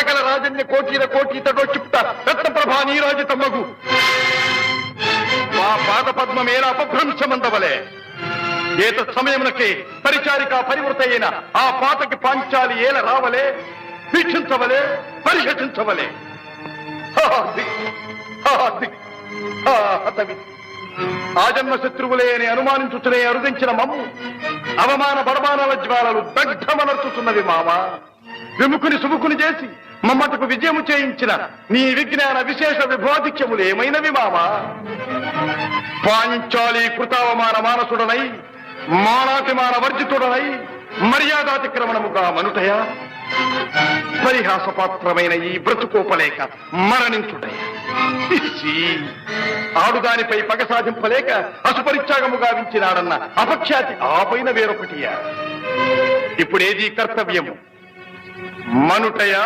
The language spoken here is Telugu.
సకల రాజన్య కోటీర కోటీత డొచ్చిప్త రత్నప్రభా నీరాజితమ్మగు మా పాద పద్మ మేర అపభ్రంశమందవలే. ఏత సమయమునకి పరిచారిక పరివృత అయిన ఆ పాతకి పాంచాలి ఏల రావలే వీక్షించవలే పరిహసించవలే. ఆజన్మ శత్రువులే అని అనుమానించుతూనే అరుదించిన మమ్ము అవమాన బడమానాల జ్వాలలు దగ్ధమనర్చుతున్నవి మామ. విముకుని సుముకుని చేసి విజయము చేయించిన నీ విజ్ఞాన విశేష విభోధిక్యములు ఏమైనవి మామా? పాంచాలి కృతావమాన మానసుడనై మానాతిమాన వర్జితుడనై మర్యాదాతిక్రమణముగా మనుటయా? పరిహాసపాత్రమైన ఈ బ్రతుకోపలేక మరణించుటయ? ఆడుదానిపై పగ సాధింపలేక అసుపరిత్యాగముగా వించినాడన్న అపఖ్యాతి ఆపైన వేరొకటియా? ఇప్పుడేది కర్తవ్యము. మనుటయా?